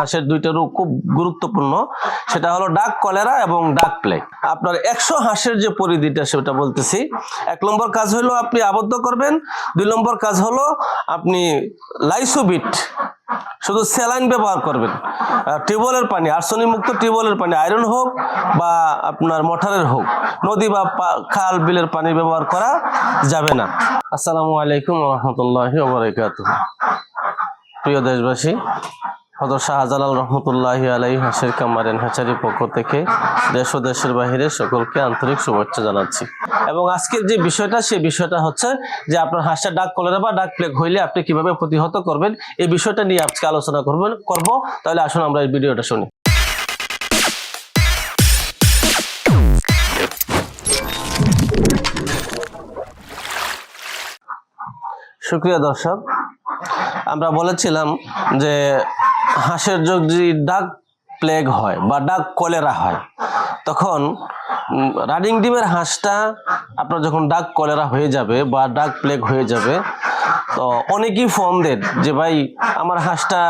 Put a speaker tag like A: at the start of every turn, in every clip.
A: হাঁসের দুইটা রোগ খুব গুরুত্বপূর্ণ। সেটা হলো ডাক কলেরা এবং ডাক প্লেগ আপনার একশো হাঁসের যে পরিধিটা সেটা বলতেছি। এক নম্বর কাজ হলো আপনি আবদ্ধ করবেন। দুই নম্বর কাজ হলো আপনি লাইসোবিট শুধু স্যালাইন ব্যবহার করবেন। টিউবওয়েলের পানি আর্সেনিক মুক্ত টিউবওয়েলের পানি আয়রন হোক বা আপনার মোটরের হোক, নদী বা খাল, বিলের পানি ব্যবহার করা যাবে না। আসসালামু আলাইকুম রহমতুল্লাহি প্রিয় দেশবাসী হজর শাহজালাল রহমতুল্লাহ আলাই হাসের কামারেন হাসারির পক্ষ থেকে দেশ ও দেশের বাহিরে সকলকে আন্তরিক শুভেচ্ছা জানাচ্ছি। এবং আজকের যে বিষয়টা সেই বিষয়টা হচ্ছে যে আপনার হাঁসের ডাক কলেরা বা ডাক প্লেগ হইলে আপনি কীভাবে প্রতিহত করবেন, এই বিষয়টা নিয়ে আজকে আলোচনা করবেন, করব। তাহলে আসুন আমরা এই ভিডিওটা শুনি। সুপ্রিয় দর্শক, আমরা বলেছিলাম যে হাঁসের যদি ডাক প্লেগ হয় বা ডাক কলেরা হয়, তখন রানিং ডিমের হাঁসটা আপনার যখন ডাক কলেরা হয়ে যাবে বা ডাক প্লেগ হয়ে যাবে, তো অনেকেই ফোন দেন যে, ভাই, আমার হাঁসটা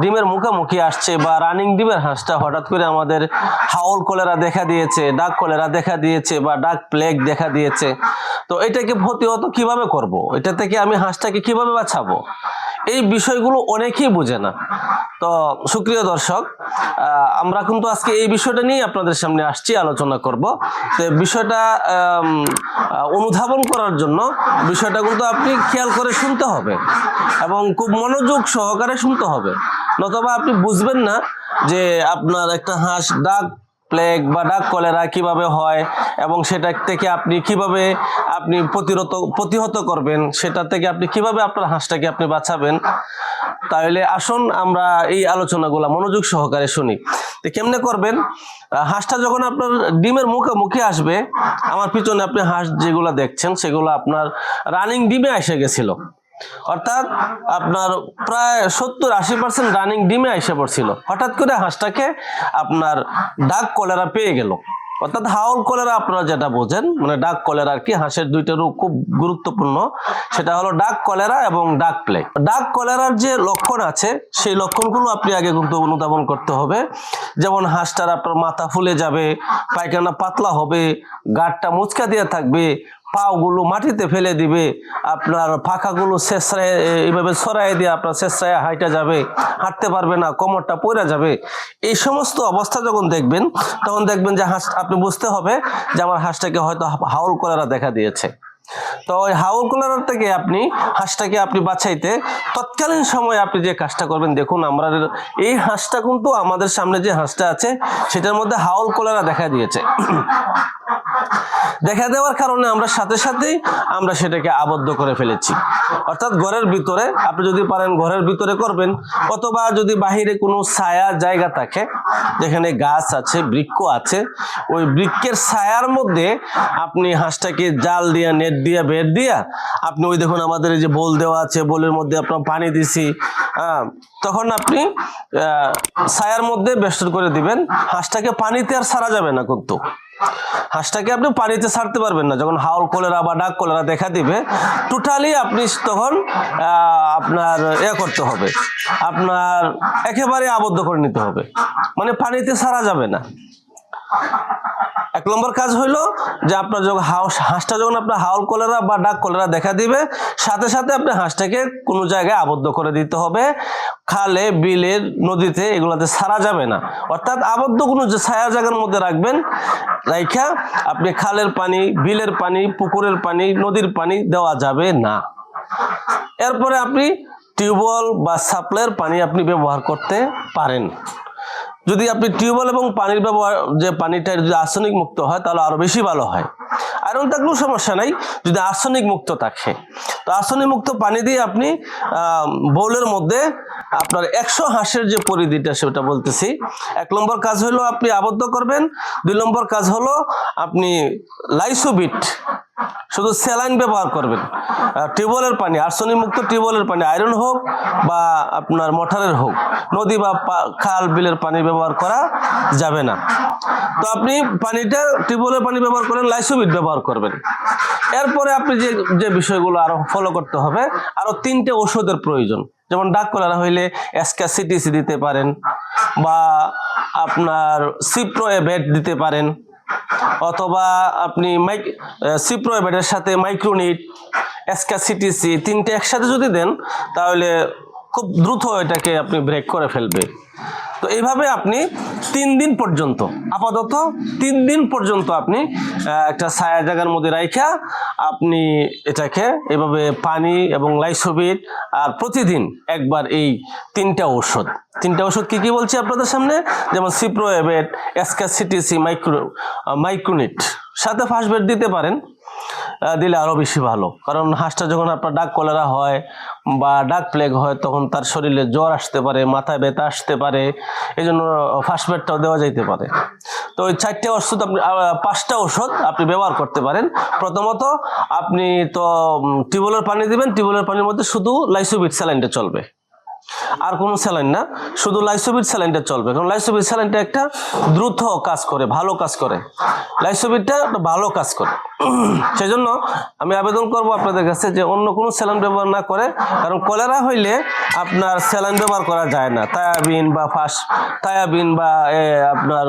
A: ডিমের মুখোমুখি আসছে বা রানিং ডিমের হাঁসটা হঠাৎ করে আমাদের হাওল কলেরা দেখা দিয়েছে, ডাক কলেরা দেখা দিয়েছে বা ডাক প্লেগ দেখা দিয়েছে তো এটাকে প্রতিহত কীভাবে করব। এটা থেকে আমি হাঁসটাকে কীভাবে বাঁচাবো এই বিষয়গুলো অনেকেই বোঝে না। তো সুপ্রিয় দর্শক আমরা কিন্তু আজকে এই বিষয়টা নিয়ে আপনাদের সামনে আসছি, আলোচনা করব। তো বিষয়টা অনুধাবন করার জন্য বিষয়টা কিন্তু আপনি খেয়াল করে শুনতে হবে এবং খুব মনোযোগ সহকারে শুনতে হবে। নতবা আপনি বুঝবেন না যে আপনার একটা হাঁস ডাক প্লেগ বা ডাক কলেরা কীভাবে হয় এবং সেটা থেকে আপনি কীভাবে আপনি প্রতিরত প্রতিহত করবেন, সেটা থেকে আপনি কীভাবে আপনার হাঁসটাকে আপনি বাঁচাবেন তাহলে আসুন আমরা এই আলোচনাগুলো মনোযোগ সহকারে শুনি। তো কেমনে করবেন? হাঁসটা যখন আপনার ডিমের মুখে মুখে আসবে, আমার পিছনে আপনি হাঁস যেগুলো দেখছেন, সেগুলো আপনার রানিং ডিমে এসে গেছিল। অর্থাৎ আপনার প্রায় সত্তর আশি পার্সেন্ট রানিং ডিমে এসে পড়ছিল। হঠাৎ করে হাঁসটাকে আপনার ডাক কলেরা পেয়ে গেল। অর্থাৎ হাওল কলেরা আপনারা যেটা বোঝেন মানে ডাক কলেরা আর কি, হাঁসের দুইটা রোগ খুব গুরুত্বপূর্ণ। সেটা হলো ডাক কলেরা এবং ডাক প্লেগ ডাক কলেরার যে লক্ষণ আছে, সেই লক্ষণগুলো আপনি আগে কিন্তু অনুধাবন করতে হবে। যেমন হাঁসটার আপনার মাথা ফুলে যাবে, পায়খানা পাতলা হবে গাঢ়টা মুচকা দিয়ে থাকবে পাগুলো মাটিতে ফেলে দিবে, আপনার ফাঁকাগুলো শেষরায় এইভাবে সরাই দিয়ে আপনার শেষরায় হাইটা যাবে, হাঁটতে পারবে না, কোমরটা পড়ে যাবে। এই সমস্ত অবস্থা যখন দেখবেন, তখন দেখবেন যে হাঁস, আপনি বুঝতে হবে যে আমার হাঁসটাকে হয়তো হাউল কলেরা দেখা দিয়েছে। তো ওই হাউল কলেরার থেকে আপনি, হাঁসটাকে আপনি বাঁচাইতে তৎকালীন সময় আপনি যে কাজটা করবেন, দেখুন আমরা এই হাঁসটা কিন্তু আমাদের সামনে যে হাঁসটা আছে, সেটার মধ্যে হাউল কলারা দেখা দিয়েছে। দেখা দেওয়ার কারণে আমরা সাথে সাথেই আমরা সেটাকে আবদ্ধ করে ফেলেছি। অর্থাৎ ঘরের ভিতরে, আপনি যদি পারেন ঘরের ভিতরে করবেন, অথবা যদি বাহিরে কোনো ছায়া জায়গা থাকে, যেখানে গাছ আছে, বৃক্ষ আছে, ওই বৃক্ষের ছায়ার মধ্যে আপনি হাঁসটাকে জাল দিয়া, নেট দিয়া, বের দিয়া, আপনি ওই দেখুন আমাদের এই যে বোল দেওয়া আছে, বোলের মধ্যে আপনার পানি দিছি হ্যাঁ তখন আপনি ছায়ার মধ্যে বেষ্টন করে দিবেন, হাঁসটাকে পানিতে আর সারা যাবে না কিন্তু। হাঁসটাকে আপনি পানিতে ছাড়তে পারবেন না। যখন হাওল কলেরা বা ডাক কলেরা দেখা দিবে টোটালি আপনি তখন আপনার এ করতে হবে। আপনার একেবারে আবদ্ধ করে নিতে হবে। মানে পানিতে ছাড়া যাবে না। এক নম্বর কাজ হইল যে আপনার যখন হাউস হাঁসটা যখন আপনার হাওল কলেরা বা ডাক কলেরা দেখা দিবে, সাথে সাথে আপনি হাঁসটাকে কোনো জায়গায় আবদ্ধ করে দিতে হবে। খালে বিলের নদীতে এগুলাতে ছাড়া যাবে না। অর্থাৎ আবদ্ধ কোনো ছায়া জায়গার মধ্যে রাখবেন। রাইখা, আপনি খালের পানি, বিলের পানি, পুকুরের পানি, নদীর পানি দেওয়া যাবে না। এরপরে আপনি টিউবওয়েল বা সাপ্লাইয়ের পানি আপনি ব্যবহার করতে পারেন। যদি আপনি টিউবওয়েল এবং পানির ব্যবহার, যে পানিটা যদি আর্সেনিক মুক্ত হয়, তাহলে আরও বেশি ভালো হয়। আয়রন থাকলেও সমস্যা নাই, যদি আর্সেনিক মুক্ত থাকে। তো আর্সেনিক মুক্ত পানি দিয়ে আপনি বোলের মধ্যে আপনার একশো হাঁসের যে পরিধিটা সেটা বলতেছি। এক নম্বর কাজ হলো আপনি আবদ্ধ করবেন, দুই নম্বর কাজ হলো আপনি লাইসোবিট, শুধু স্যালাইন ব্যবহার করবেন। টিউবওয়েলের পানি আর্সেনিক মুক্ত টিউবওয়েলের পানি, আয়রন হোক বা আপনার মোটরের হোক, নদী বা খাল, বিলের পানি ব্যবহার করা যাবে না। তো আপনি পানিটা, টিউবওয়েলের পানি ব্যবহার করেন, লাইসোবিট ব্যবহার করবেন। এরপরে আপনি যে যে বিষয়গুলো আরও ফলো করতে হবে, আরও তিনটে ওষুধের প্রয়োজন। যেমন ডাক কলারা হইলে এসকা সিটিসি দিতে পারেন বা আপনার সিপ্রো এভেট দিতে পারেন অথবা আপনি মাইক সিপ্রো এভেটের সাথে মাইক্রোনিট এসকা সিটিসি তিনটে একসাথে যদি দেন তাহলে খুব দ্রুত এটাকে আপনি ব্রেক করে ফেলবে। তো এইভাবে আপনি তিন দিন পর্যন্ত, আপাতত তিন দিন পর্যন্ত আপনি একটা ছায়া জায়গার মধ্যে রাইখা, আপনি এটাকে এভাবে পানি এবং লাইসোবিট আর প্রতিদিন একবার এই তিনটা ঔষধ। তিনটা ওষুধ কি কি বলছি আপনাদের সামনে? যেমন সিপ্রোএবেট এসকাসিটিসি, মাইক্রো মাইক্রোনিট, সাথে ফার্স্ট বেড দিতে পারেন। দিলে আরও বেশি ভালো। কারণ হাঁসটা যখন আপনার ডাক কলেরা হয় বা ডাক প্লেগ হয়, তখন তার শরীরে জ্বর আসতে পারে, মাথায় ব্যথা আসতে পারে এই জন্য ফার্স্ট বেডটাও দেওয়া যাইতে পারে। তো ওই চারটে ওষুধ আপনি পাঁচটা ওষুধ আপনি ব্যবহার করতে পারেন। প্রথমত আপনি তো টিউবওয়েলের পানি দিবেন, টিউবওয়েলের পানির মধ্যে শুধু লাইসোবিট স্যালাইনটা চলবে। আর কোনো স্যালাইন না, শুধু লাইসোবিট স্যালাইনটা চলবে। কারণ লাইসোবিট স্যালাইনটা একটা দ্রুত কাজ করে, ভালো কাজ করে। লাইসোবিটটা ভালো কাজ করে। সেই জন্য আমি আবেদন করব আপনাদের কাছে যে অন্য কোনো স্যালাইন ব্যবহার না করে, কারণ কলেরা হইলে আপনার স্যালাইন ব্যবহার করা যায় না। তায়াবিন বা ফাস, তায়াবিন বা আপনার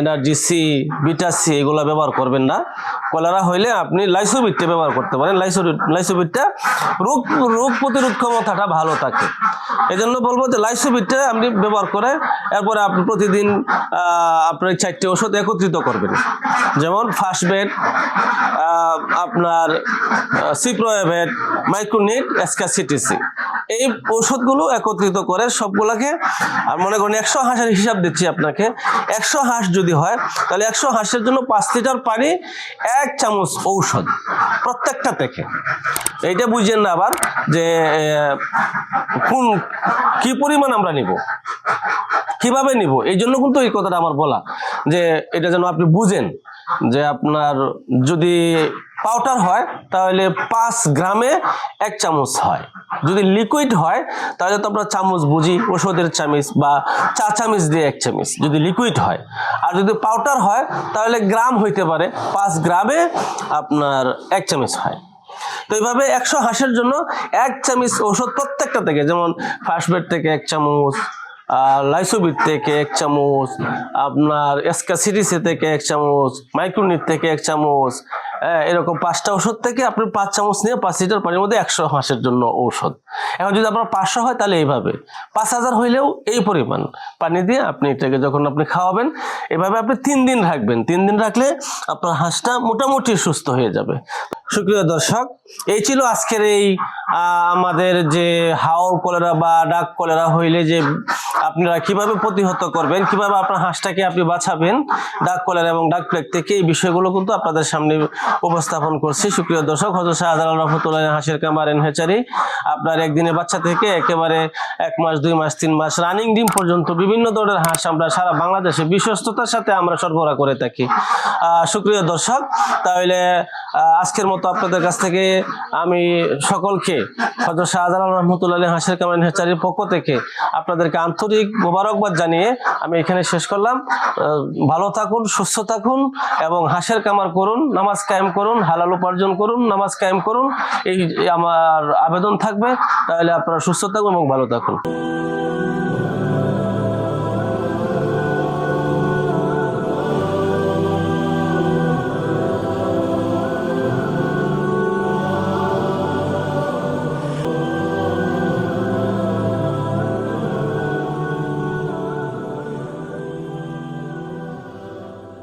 A: এনার্জি সি, বিটা সি, এগুলো ব্যবহার করবেন না। কলেরা হইলে আপনি লাইসোবিটটা ব্যবহার করতে পারেন। লাইসোবিট, লাইসোবিটটা রোগ রোগ প্রতিরোধ ক্ষমতাটা ভালো থাকে। এই জন্য বলব যে লাইসোবিটটা আপনি ব্যবহার করে এরপরে আপনি প্রতিদিন আপনার চারটি ওষুধ একত্রিত করবেন। যেমন ফার্স্ট বেড আপনার সিপ্রোয়েভেট মাইক্রোনিট এসকাসিটিসি এই ওষুধগুলো একত্রিত করে সবগুলোকে, আর মনে করেন একশো হাঁসের হিসাব দিচ্ছি আপনাকে, একশো হাঁস যদি হয়, তাহলে একশো হাঁসের জন্য পাঁচ লিটার পানি, এক চামচ ঔষধ প্রত্যেকটা থেকে। এইটা বুঝেন না আবার যে কোন, কি পরিমাণ আমরা নিব? কীভাবে নিব? এই জন্য কিন্তু এই কথাটা আমার বলা, যে এটা যেন আপনি বুঝেন। যে আপনার যদি পাউডার হয়, তাহলে পাঁচ গ্রামে এক চামচ হয়। যদি লিকুইড হয়, তাহলে তো আমরা চামচ বুঝি, ওষুধের চামিচ বা চা চামিচ দিয়ে এক চামিচ, যদি লিকুইড হয়। আর যদি পাউডার হয়, তাহলে গ্রাম হইতে পারে, পাঁচ গ্রামে আপনার এক চামচ হয়। তো এইভাবে একশো হাঁসের জন্য এক চামচ ওষুধ প্রত্যেকটা থেকে, যেমন ফার্স্ট বেড থেকে এক চামচ লাইসোবিট থেকে এক চামচ আপনার এসকাসিডিসি থেকে এক চামচ মাইক্রোনিট থেকে এক চামচ এরকম পাঁচটা ওষুধ থেকে আপনি পাঁচ চামচ নিয়ে পাঁচ লিটার পানির মধ্যে একশো হাঁসের জন্য ঔষধ। এখন যদি আপনার পাঁচশো হয়, তাহলে এইভাবে। পাঁচ হাজার হইলেও এই পরিমাণ পানি দিয়ে আপনি এটাকে যখন আপনি খাওয়াবেন, এভাবে আপনি তিন দিন রাখবেন। তিন দিন রাখলে আপনার হাঁসটা মোটামুটি সুস্থ হয়ে যাবে। সুপ্রিয় দর্শক, এই ছিল আজকের এই আমাদের যে হাওর কলেরা বা ডাক কলেরা হইলে যে আপনারা কীভাবে প্রতিহত করবেন, কীভাবে আপনার হাঁসটাকে আপনি বাঁচাবেন, ডাক কলেরা এবং ডাক প্লেগ থেকে এই বিষয়গুলো কিন্তু আপনাদের সামনে উপস্থাপন করছি। সুপ্রিয় দর্শক হজরত শাহজালাল রহমতুল্লাহ হাঁসের কামার এন হেচারি আপনার একদিনে বাচ্চা থেকে একেবারে এক মাস, দুই মাস, তিন মাস রানিং ডিম পর্যন্ত বিভিন্ন ধরনের হাঁস আমরা সারা বাংলাদেশে বিশ্বস্ততার সাথে আমরা সরবরাহ করে থাকি। সুপ্রিয় দর্শক, তাহলে আজকের মতো আপনাদের কাছ থেকে আমি সকলকে হজরত শাহজালাল রহমতুল্লাহ হাঁসের কামার হেচারির পক্ষ থেকে আপনাদেরকে আন্তরিক মোবারকবাদ জানিয়ে আমি এখানে শেষ করলাম। ভালো থাকুন, সুস্থ থাকুন এবং হাঁসের কামার করুন। নামাজ কায়েম করুন, হালাল উপার্জন করুন, নামাজ কায়েম করুন, এই আমার আবেদন থাকবে, তাহলে আপনারা সুস্থ থাকুন এবং ভালো থাকুন।